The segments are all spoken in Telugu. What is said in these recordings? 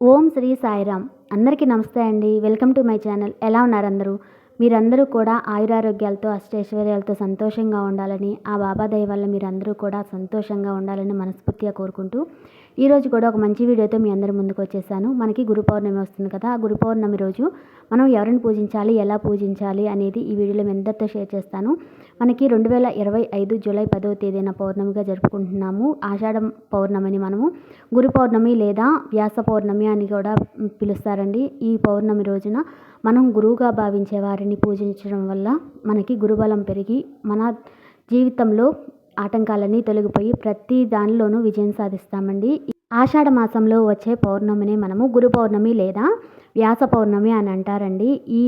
ఓం శ్రీ సాయిరామ్. అందరికీ నమస్తే అండి. Welcome to my channel. ఎలా ఉన్నారు అందరూ? మీరందరూ కూడా ఆయురారోగ్యాలతో అష్టైశ్వర్యాలతో సంతోషంగా ఉండాలని ఆ బాబా దయ వల్ల మీరందరూ కూడా సంతోషంగా ఉండాలని మనస్ఫూర్తిగా కోరుకుంటూ ఈరోజు కూడా ఒక మంచి వీడియోతో మీ అందరి ముందుకు వచ్చేసాను. మనకి గురు పౌర్ణమి వస్తుంది కదా ఆ గురు పౌర్ణమి రోజు మనం ఎవరిని పూజించాలి ఎలా పూజించాలి అనేది ఈ వీడియోలో మీ అందరితో షేర్ చేస్తాను. మనకి రెండు వేల ఇరవై ఐదు జూలై పదవ తేదీన పౌర్ణమిగా జరుపుకుంటున్నాము. ఆషాఢ పౌర్ణమిని మనము గురు పౌర్ణమి లేదా వ్యాస పౌర్ణమి అని కూడా పిలుస్తారండి. ఈ పౌర్ణమి రోజున మనం గురువుగా భావించే వారిని పూజించడం వల్ల మనకి గురుబలం పెరిగి మన జీవితంలో ఆటంకాలన్నీ తొలగిపోయి ప్రతి దానిలోనూ విజయం సాధిస్తామండి. ఆషాఢ మాసంలో వచ్చే పౌర్ణమిని మనము గురు పౌర్ణమి లేదా వ్యాస పౌర్ణమి అని అంటారండి. ఈ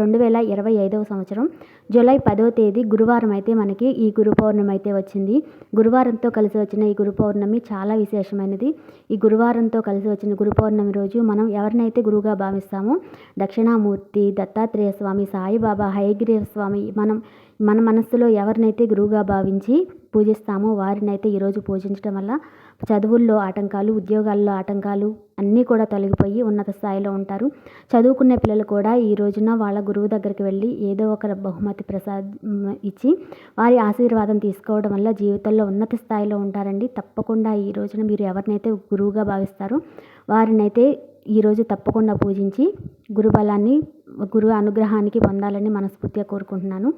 రెండు వేల ఇరవై ఐదవ సంవత్సరం జూలై పదవ తేదీ గురువారం అయితే మనకి ఈ గురు పౌర్ణమి అయితే వచ్చింది. గురువారంతో కలిసి వచ్చిన ఈ గురు పౌర్ణమి చాలా విశేషమైనది. ఈ గురువారంతో కలిసి వచ్చిన గురు పౌర్ణమి రోజు మనం ఎవరినైతే గురువుగా భావిస్తామో దక్షిణామూర్తి దత్తాత్రేయ స్వామి సాయిబాబా హయగ్రీవ స్వామి మనం మన మనస్సులో ఎవరినైతే గురువుగా భావించి పూజిస్తామో. వారినైతే ఈరోజు పూజించడం వల్ల చదువుల్లో ఆటంకాలు ఉద్యోగాల్లో ఆటంకాలు అన్నీ కూడా తొలగిపోయి ఉన్నత స్థాయిలో ఉంటారు. చదువుకునే పిల్లలు కూడా ఈ రోజున వాళ్ళ గురువు దగ్గరికి వెళ్ళి ఏదో ఒక బహుమతి ప్రసాద్ ఇచ్చి వారి ఆశీర్వాదం తీసుకోవడం వల్ల జీవితంలో ఉన్నత స్థాయిలో ఉంటారండి. తప్పకుండా ఈ రోజున మీరు ఎవరినైతే గురువుగా భావిస్తారో వారినైతే ఈరోజు తప్పకుండా పూజించి గురుబలాన్ని గురువు అనుగ్రహానికి పొందాలని మనస్ఫూర్తిగా కోరుకుంటున్నాను.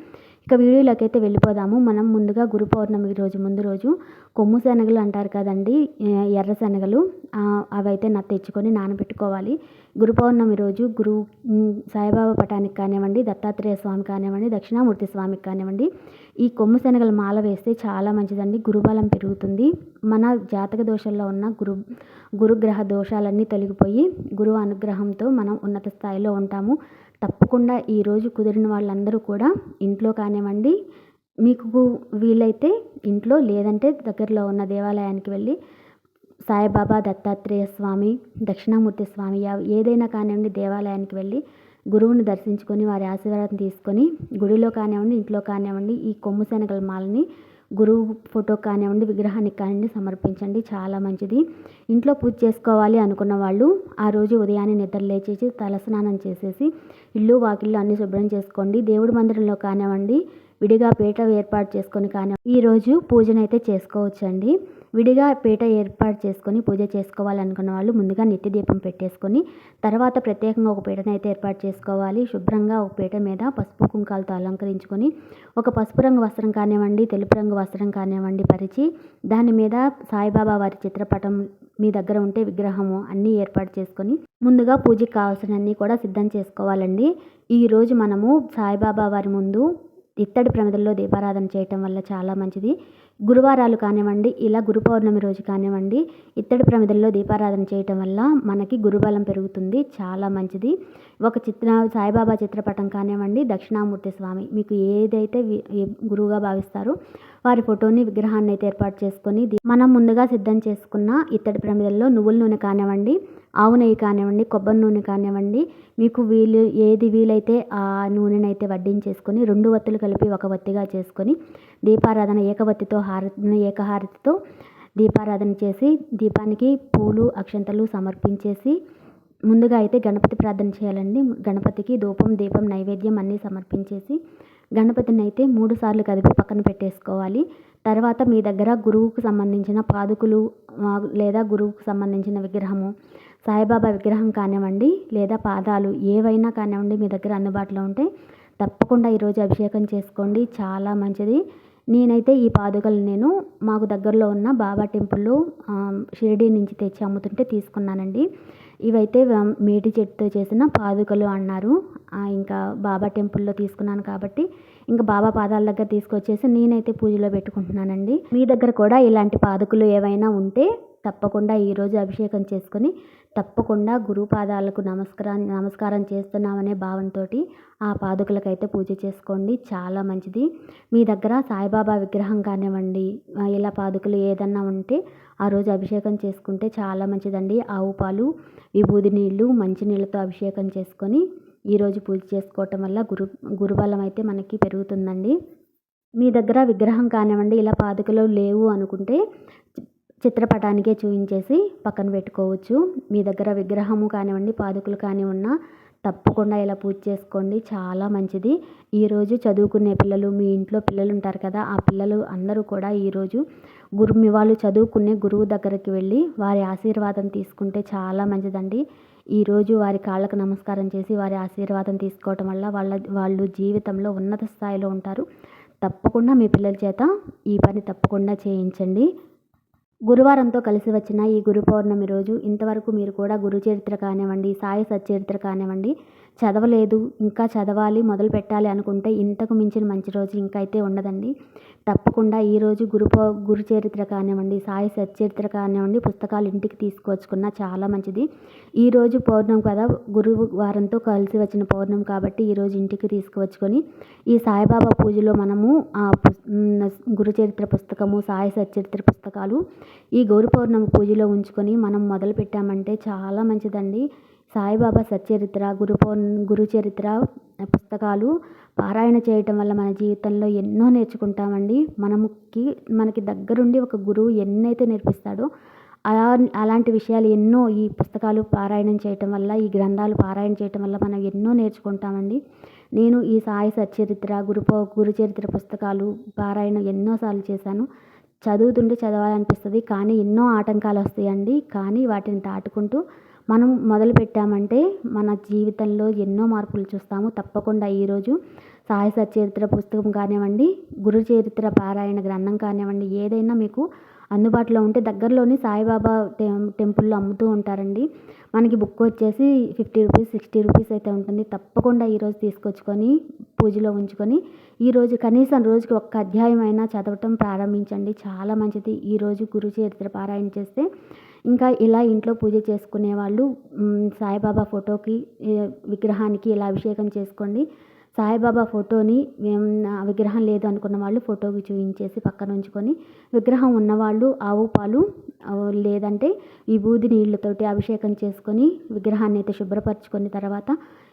ఇక వీడియోలోకి అయితే వెళ్ళిపోదాము. మనం ముందుగా గురు పౌర్ణమి రోజు ముందు రోజు కొమ్ము శనగలు అంటారు కదండి ఎర్ర శనగలు అవైతే నా తెచ్చుకొని నానబెట్టుకోవాలి. గురు పౌర్ణమి రోజు గురు సాయిబాబా పటానికి కానివ్వండి దత్తాత్రేయ స్వామి కానివ్వండి దక్షిణామూర్తి స్వామికి కానివ్వండి ఈ కొమ్ము శనగల మాల వేస్తే చాలా మంచిదండి గురుబలం పెరుగుతుంది. మన జాతక దోషంలో ఉన్న గురు గురుగ్రహ దోషాలన్నీ తొలగిపోయి గురువు అనుగ్రహంతో మనం ఉన్నత స్థాయిలో ఉంటాము. తప్పకుండా ఈరోజు కుదిరిన వాళ్ళందరూ కూడా ఇంట్లో కానివ్వండి మీకు వీలైతే ఇంట్లో లేదంటే దగ్గరలో ఉన్న దేవాలయానికి వెళ్ళి సాయిబాబా దత్తాత్రేయ స్వామి దక్షిణామూర్తి స్వామి ఏదైనా కానివ్వండి దేవాలయానికి వెళ్ళి గురువుని దర్శించుకొని వారి ఆశీర్వాదం తీసుకొని గుడిలో కానివ్వండి ఇంట్లో కానివ్వండి ఈ కొమ్ము శనగల మాలని గురువు ఫోటో కానివ్వండి విగ్రహానికి కానివ్వండి సమర్పించండి. చాలా మంచిది. ఇంట్లో పూజ చేసుకోవాలి అనుకున్న వాళ్ళు ఆ రోజు ఉదయాన్నే నిద్ర లేచేసి తలస్నానం చేసేసి ఇల్లు వాకిళ్ళు అన్ని శుభ్రం చేసుకోండి. దేవుడి మందిరంలో కానివ్వండి విడిగా పీట ఏర్పాటు చేసుకొని కానివ్వండి ఈరోజు పూజనైతే చేసుకోవచ్చండి. విడిగా పీట ఏర్పాటు చేసుకొని పూజ చేసుకోవాలనుకున్న వాళ్ళు ముందుగా నిత్య దీపం పెట్టేసుకొని తర్వాత ప్రత్యేకంగా ఒక పీటను అయితే ఏర్పాటు చేసుకోవాలి. శుభ్రంగా ఒక పీట మీద పసుపు కుంకాలతో అలంకరించుకొని ఒక పసుపు రంగు వస్త్రం కానివ్వండి తెలుపు రంగు వస్త్రం కానివ్వండి పరిచి దాని మీద సాయిబాబా వారి చిత్రపటం మీ దగ్గర ఉంటే విగ్రహము అన్నీ ఏర్పాటు చేసుకొని ముందుగా పూజకి కావాల్సినవన్నీ కూడా సిద్ధం చేసుకోవాలండి. ఈరోజు మనము సాయిబాబా వారి ముందు ఇత్తడి ప్రమిదల్లో దీపారాధన చేయటం వల్ల చాలా మంచిది. గురువారాలు కానివ్వండి ఇలా గురు పౌర్ణమి రోజు కానివ్వండి ఇత్తడి ప్రమిదల్లో దీపారాధన చేయటం వల్ల మనకి గురుబలం పెరుగుతుంది చాలా మంచిది. ఒక చిత్ర సాయిబాబా చిత్రపటం కానివ్వండి దక్షిణామూర్తి స్వామి మీకు ఏదైతే గురువుగా భావిస్తారో వారి ఫోటోని విగ్రహాన్ని అయితే ఏర్పాటు చేసుకొని మనం ముందుగా సిద్ధం చేసుకున్న ఇత్తడి ప్రమిదల్లో నువ్వుల నూనె కానివ్వండి ఆవు నెయ్యి కానివ్వండి కొబ్బరి నూనె కానివ్వండి మీకు వీలు ఏది వీలైతే ఆ నూనెని అయితే వడ్డించేసుకొని రెండు వత్తులు కలిపి ఒక వత్తిగా చేసుకొని దీపారాధన ఏకవత్తితో హారతి ఏకహారతితో దీపారాధన చేసి దీపానికి పూలు అక్షంతలు సమర్పించేసి ముందుగా అయితే గణపతి ప్రార్థన చేయాలండి. గణపతికి ధూపం దీపం నైవేద్యం అన్నీ సమర్పించేసి గణపతిని అయితే మూడు సార్లు కదిపి పక్కన పెట్టేసుకోవాలి. తర్వాత మీ దగ్గర గురువుకు సంబంధించిన పాదుకులు లేదా గురువుకు సంబంధించిన విగ్రహము సాయిబాబా విగ్రహం కానివ్వండి లేదా పాదాలు ఏవైనా కానివ్వండి మీ దగ్గర అందుబాటులో ఉంటే తప్పకుండా ఈరోజు అభిషేకం చేసుకోండి. చాలా మంచిది. నేనైతే ఈ పాదుకలు నేను మాకు దగ్గరలో ఉన్న బాబా టెంపుల్లో షిరిడీ నుంచి తెచ్చి అమ్ముతుంటే తీసుకున్నానండి. ఇవైతే మేటి చెట్టుతో చేసిన పాదుకలు అన్నారు. ఇంకా బాబా టెంపుల్లో తీసుకున్నాను కాబట్టి ఇంకా బాబా పాదాల దగ్గర తీసుకొచ్చేసి నేనైతే పూజలో పెట్టుకుంటున్నానండి. మీ దగ్గర కూడా ఇలాంటి పాదుకలు ఏవైనా ఉంటే తప్పకుండా ఈరోజు అభిషేకం చేసుకొని తప్పకుండా గురుపాదాలకు నమస్కారం నమస్కారం చేస్తున్నామనే భావంతో ఆ పాదుకలకైతే పూజ చేసుకోండి. చాలా మంచిది. మీ దగ్గర సాయిబాబా విగ్రహం కానివ్వండి ఇలా పాదుకలు ఏదన్నా ఉంటే ఆ రోజు అభిషేకం చేసుకుంటే చాలా మంచిదండి. ఆవు పాలు విభూది నీళ్ళు మంచి నీళ్ళతో అభిషేకం చేసుకొని ఈరోజు పూజ చేసుకోవటం వల్ల గురు గురుబలం అయితే మనకి పెరుగుతుందండి. మీ దగ్గర విగ్రహం కానివ్వండి ఇలా పాదుకలు లేవు అనుకుంటే చిత్రపటానికే చూపించేసి పక్కన పెట్టుకోవచ్చు. మీ దగ్గర విగ్రహము కానివ్వండి పాదుకులు కానీ ఉన్నా తప్పకుండా ఇలా పూజ చేసుకోండి. చాలా మంచిది. ఈరోజు చదువుకునే పిల్లలు మీ ఇంట్లో పిల్లలు ఉంటారు కదా ఆ పిల్లలు అందరూ కూడా ఈరోజు గురు మీ వాళ్ళు చదువుకునే గురువు దగ్గరికి వెళ్ళి వారి ఆశీర్వాదం తీసుకుంటే చాలా మంచిదండి. ఈరోజు వారి కాళ్ళకు నమస్కారం చేసి వారి ఆశీర్వాదం తీసుకోవటం వల్ల వాళ్ళ వాళ్ళు జీవితంలో ఉన్నత స్థాయిలో ఉంటారు. తప్పకుండా మీ పిల్లల చేత ఈ పని తప్పకుండా చేయించండి. గురువారంతో కలిసి వచ్చిన ఈ గురు పౌర్ణమి రోజు ఇంతవరకు మీరు కూడా గురు చరిత్ర కానివ్వండి సాయి సచ్చరిత్ర కానివ్వండి చదవలేదు ఇంకా చదవాలి మొదలు పెట్టాలి అనుకుంటే ఇంతకు మించిన మంచి రోజు ఇంకా అయితే ఉండదండి. తప్పకుండా ఈరోజు గురు గురు చరిత్ర కానివ్వండి సాయి సచ్చరిత్ర కానివ్వండి పుస్తకాలు ఇంటికి తీసుకొచ్చుకున్న చాలా మంచిది. ఈరోజు పౌర్ణమి కదా గురువు వారంతో కలిసి వచ్చిన పౌర్ణమి కాబట్టి ఈరోజు ఇంటికి తీసుకువచ్చుకొని ఈ సాయిబాబా పూజలో మనము ఆ గురు చరిత్ర పుస్తకము సాయి సచ్చరిత్ర పుస్తకాలు ఈ గౌరి పౌర్ణమి పూజలో ఉంచుకొని మనం మొదలు పెట్టామంటే చాలా మంచిదండి. సాయిబాబా సచ్చరిత్ర గురు గురుచరిత్ర పుస్తకాలు పారాయణ చేయటం వల్ల మన జీవితంలో ఎన్నో నేర్చుకుంటామండి. మనకి మనకి దగ్గరుండి ఒక గురువు ఎన్నైతే నేర్పిస్తాడో అలా అలాంటి విషయాలు ఎన్నో ఈ పుస్తకాలు పారాయణం చేయటం వల్ల ఈ గ్రంథాలు పారాయణ చేయటం వల్ల మనం ఎన్నో నేర్చుకుంటామండి. నేను ఈ సాయి సచ్చరిత్ర గురుపో గురుచరిత్ర పుస్తకాలు పారాయణ ఎన్నోసార్లు చేశాను. చదువుతుంటే చదవాలనిపిస్తుంది కానీ ఎన్నో ఆటంకాలు వస్తాయండి కానీ వాటిని దాటుకుంటూ మనం మొదలు పెట్టామంటే మన జీవితంలో ఎన్నో మార్పులు చూస్తాము. తప్పకుండా ఈరోజు సాయి చరిత్ర పుస్తకం కానివ్వండి గురు చరిత్ర పారాయణ గ్రంథం కానివ్వండి ఏదైనా మీకు అందుబాటులో ఉంటే దగ్గరలోని సాయిబాబా టెం టెంపుల్లో అమ్ముతూ ఉంటారండి. మనకి బుక్ వచ్చేసి ఫిఫ్టీ రూపీస్ సిక్స్టీ రూపీస్ అయితే ఉంటుంది. తప్పకుండా ఈరోజు తీసుకొచ్చుకొని పూజలో ఉంచుకొని ఈరోజు కనీసం రోజుకి ఒక్క అధ్యాయం అయినా చదవటం ప్రారంభించండి. చాలా మంచిది. ఈరోజు గురు చరిత్ర పారాయణ చేస్తే ఇంకా ఇలా ఇంట్లో పూజ చేసుకునే వాళ్ళు సాయిబాబా ఫోటోకి విగ్రహానికి ఇలా అభిషేకం చేసుకోండి. సాయిబాబా ఫోటోని విగ్రహం లేదు అనుకున్న వాళ్ళు ఫోటోకి చూపించేసి పక్కన ఉంచుకొని విగ్రహం ఉన్నవాళ్ళు ఆవు పాలు లేదంటే ఈ బూది నీళ్ళతోటి అభిషేకం చేసుకొని విగ్రహాన్ని అయితే శుభ్రపరచుకొని తర్వాత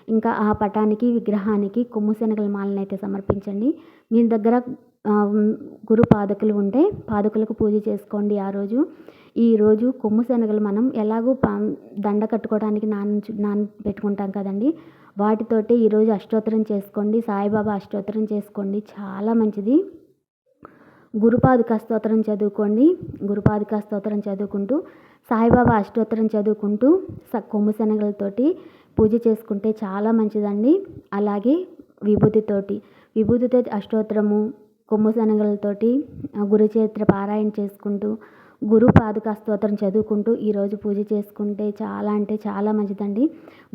ఇంకా ఆ పటానికి విగ్రహానికి కొమ్ము శనగల మాలను అయితే సమర్పించండి. మీ దగ్గర గురు పాదకులు ఉంటే పాదకులకు పూజ చేసుకోండి ఆ రోజు. ఈరోజు కొమ్ము శనగలు మనం ఎలాగో దండ కట్టుకోవడానికి నాన్ నాన పెట్టుకుంటాం కదండి. వాటితోటి ఈరోజు అష్టోత్తరం చేసుకోండి సాయిబాబా అష్టోత్తరం చేసుకోండి చాలా మంచిది. గురుపాదుక స్తోత్రం చదువుకోండి గురుపాదుక స్తోత్రం చదువుకుంటూ సాయిబాబా అష్టోత్తరం చదువుకుంటూ స కొమ్ము శనగలతోటి పూజ చేసుకుంటే చాలా మంచిదండి. అలాగే విభూతితోటి విభూతితో అష్టోత్తరము కొమ్ము శనగలతోటి గురుచరిత్ర పారాయణ చేసుకుంటూ గురు పాదుక స్తోత్రం చదువుకుంటూ ఈరోజు పూజ చేసుకుంటే చాలా అంటే చాలా మంచిదండి.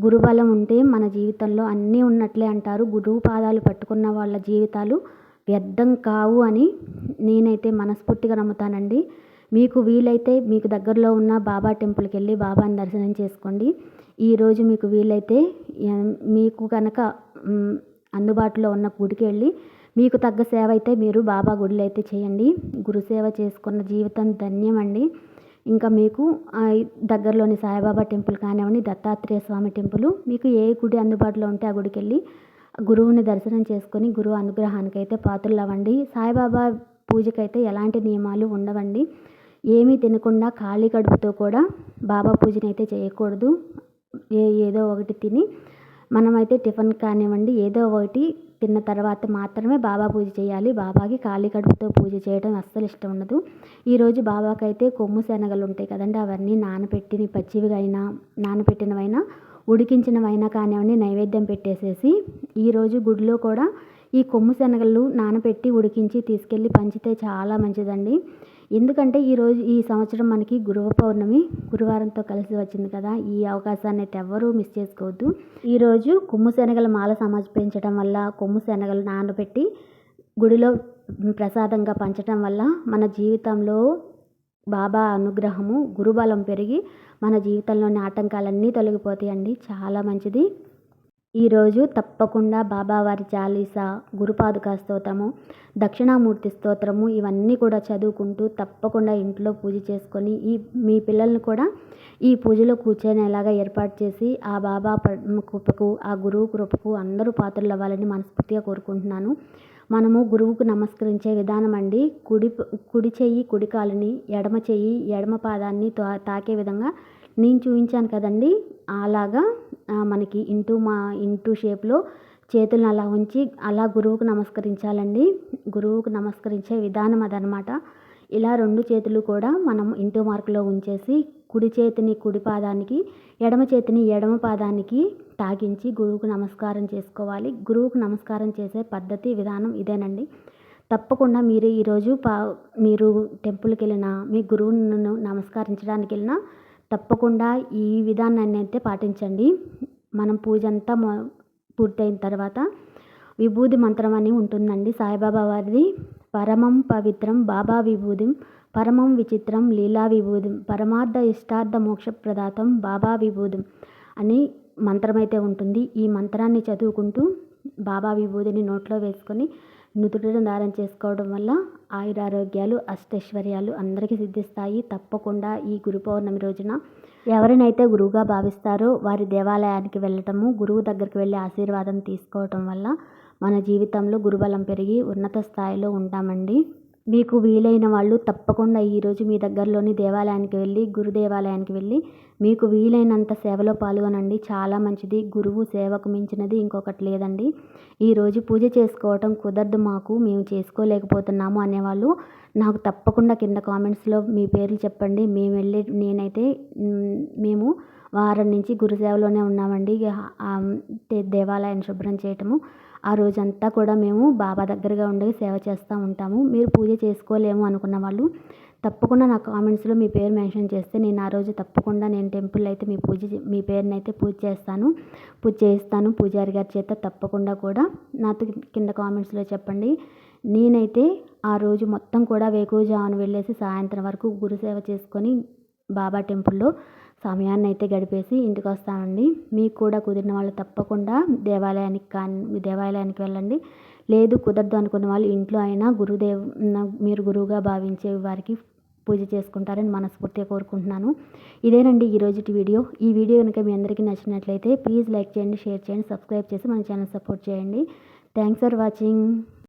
గురుబలం ఉంటే మన జీవితంలో అన్నీ ఉన్నట్లే అంటారు. గురువు పాదాలు పట్టుకున్న వాళ్ళ జీవితాలు వ్యర్థం కావు అని నేనైతే మనస్ఫూర్తిగా నమ్ముతానండి. మీకు వీలైతే మీకు దగ్గరలో ఉన్న బాబా టెంపుల్కి వెళ్ళి బాబాని దర్శనం చేసుకోండి. ఈరోజు మీకు వీలైతే మీకు కనుక అందుబాటులో ఉన్న గుడికి వెళ్ళి మీకు తగ్గ సేవ అయితే మీరు బాబా గుడిలో అయితే చేయండి గురుసేవ చేసుకున్న జీవితం ధన్యమండి. ఇంకా మీకు దగ్గరలోని సాయిబాబా టెంపుల్ కానివ్వండి దత్తాత్రేయ స్వామి టెంపుల్ మీకు ఏ గుడి అందుబాటులో ఉంటే ఆ గుడికి వెళ్ళి గురువుని దర్శనం చేసుకొని గురువు అనుగ్రహానికి అయితే పాత్రలు అవ్వండి సాయిబాబా పూజకైతే ఎలాంటి నియమాలు ఉండవండి. ఏమీ తినకుండా ఖాళీ కడుపుతో కూడా బాబా పూజని అయితే చేయకూడదు. ఏ ఏదో ఒకటి తిని మనమైతే టిఫిన్ కానివ్వండి ఏదో ఒకటి తిన్న తర్వాత మాత్రమే బాబా పూజ చేయాలి. బాబాకి ఖాళీ కడుపుతో పూజ చేయడం అస్సలు ఇష్టం ఉండదు. ఈరోజు బాబాకి అయితే కొమ్ము శనగలు ఉంటాయి కదండి అవన్నీ నానబెట్టిన పచ్చివిగైనా నానబెట్టినవైనా ఉడికించినవైనా కానివ్వండి నైవేద్యం పెట్టేసేసి ఈరోజు గుడిలో కూడా ఈ కొమ్ము శనగలు నానబెట్టి ఉడికించి తీసుకెళ్ళి పంచితే చాలా మంచిదండి. ఎందుకంటే ఈరోజు ఈ సంవత్సరం మనకి గురువ పౌర్ణమి గురువారంతో కలిసి వచ్చింది కదా. ఈ అవకాశాన్ని అయితే ఎవ్వరూ మిస్ చేసుకోవద్దు. ఈరోజు కొమ్ము శనగల మాల సమర్పించడం వల్ల కొమ్ము శనగలు నానబెట్టి గుడిలో ప్రసాదంగా పంచడం వల్ల మన జీవితంలో బాబా అనుగ్రహము గురుబలం పెరిగి మన జీవితంలోని ఆటంకాలన్నీ తొలగిపోతాయండి. చాలా మంచిది. ఈరోజు తప్పకుండా బాబావారి చాలీస గురుపాదుక స్తోత్రము దక్షిణామూర్తి స్తోత్రము ఇవన్నీ కూడా చదువుకుంటూ తప్పకుండా ఇంట్లో పూజ చేసుకొని ఈ మీ పిల్లల్ని కూడా ఈ పూజలో కూర్చొనేలాగా ఏర్పాటు చేసి ఆ బాబా కృపకు ఆ గురువు కృపకు అందరూ పాత్రలు అవ్వాలని మనస్ఫూర్తిగా కోరుకుంటున్నాను. మనము గురువుకు నమస్కరించే విధానం అండి. కుడి కుడి చెయ్యి కుడి కాలుని ఎడమ చెయ్యి ఎడమ పాదాన్ని తా తాకే విధంగా నేను చూపించాను కదండి. అలాగా మనకి ఇంటూ మా ఇంటూ షేప్లో చేతులను అలా ఉంచి అలా గురువుకు నమస్కరించాలండి. గురువుకు నమస్కరించే విధానం అదనమాట ఇలా రెండు చేతులు కూడా మనం ఇంటూ మార్కులో ఉంచేసి కుడి చేతిని కుడి పాదానికి ఎడమ చేతిని ఎడమ పాదానికి తాగించి గురువుకు నమస్కారం చేసుకోవాలి. గురువుకు నమస్కారం చేసే పద్ధతి విధానం ఇదేనండి. తప్పకుండా మీరు ఈరోజు పా మీరు టెంపుల్కి వెళ్ళినా మీ గురువును నమస్కరించడానికి వెళ్ళినా తప్పకుండా ఈ విధానాన్ని అయితే పాటించండి. మనం పూజ అంతా పూర్తయిన తర్వాత విభూది మంత్రం అని ఉంటుందండి సాయిబాబా వారిది. పరమం పవిత్రం బాబా విభూదిం పరమం విచిత్రం లీలా విభూదిం పరమార్థ ఇష్టార్థ మోక్ష ప్రదాతం బాబా విభూదిం అని మంత్రం అయితే ఉంటుంది. ఈ మంత్రాన్ని చదువుకుంటూ బాబా విభూదిని నోట్లో వేసుకొని నుదుటిని దారం చేసుకోవడం వల్ల ఆయురారోగ్యాలు అష్టైశ్వర్యాలు అందరికీ సిద్ధిస్తాయి. తప్పకుండా ఈ గురు పౌర్ణమి రోజున ఎవరినైతే గురువుగా భావిస్తారో వారి దేవాలయానికి వెళ్ళటము గురువు దగ్గరికి వెళ్ళి ఆశీర్వాదం తీసుకోవటం వల్ల మన జీవితంలో గురుబలం పెరిగి ఉన్నత స్థాయిలో ఉంటామండి. మీకు వీలైన వాళ్ళు తప్పకుండా ఈరోజు మీ దగ్గరలోని దేవాలయానికి వెళ్ళి గురు దేవాలయానికి వెళ్ళి మీకు వీలైనంత సేవలో పాల్గొనండి. చాలా మంచిది. గురువు సేవకు మించినది ఇంకొకటి లేదండి. ఈరోజు పూజ చేసుకోవటం కుదరదు మాకు. మేము చేసుకోలేకపోతున్నాము అనేవాళ్ళు నాకు తప్పకుండా కింద కామెంట్స్లో మీ పేర్లు చెప్పండి. మేము వెళ్ళే నేనైతే మేము వారం నుంచి గురుసేవలోనే ఉన్నామండి. దేవాలయాన్ని శుభ్రం చేయటము. ఆ రోజంతా కూడా మేము బాబా దగ్గరగా ఉండి సేవ చేస్తూ ఉంటాము. మీరు పూజ చేసుకోలేము అనుకున్న వాళ్ళు తప్పకుండా నా కామెంట్స్లో మీ పేరు మెన్షన్ చేస్తే నేను ఆ రోజు తప్పకుండా నేను టెంపుల్ అయితే మీ పూజ మీ పేరుని అయితే పూజ చేస్తాను. పూజ చేస్తాను పూజారి గారి చేత తప్పకుండా కూడా నాతో కింద కామెంట్స్లో చెప్పండి. నేనైతే ఆ రోజు మొత్తం కూడా వేకువజామున వెళ్ళేసి సాయంత్రం వరకు గురుసేవ చేసుకొని బాబా టెంపుల్లో సమయాన్ని అయితే గడిపేసి ఇంటికి వస్తామండి మీకు కూడా కుదిరిన వాళ్ళు తప్పకుండా దేవాలయానికి కానీ దేవాలయానికి వెళ్ళండి. లేదు కుదరదు అనుకున్న వాళ్ళు ఇంట్లో అయినా గురుదేవ్ మీరు గురువుగా భావించే వారికి పూజ చేసుకుంటారని మనస్ఫూర్తిగా కోరుకుంటున్నాను. ఇదేనండి ఈరోజు వీడియో. ఈ వీడియో కనుక మీ అందరికీ నచ్చినట్లయితే ప్లీజ్ లైక్ చేయండి షేర్ చేయండి సబ్స్క్రైబ్ చేసి మన ఛానల్ సపోర్ట్ చేయండి. Thanks for watching.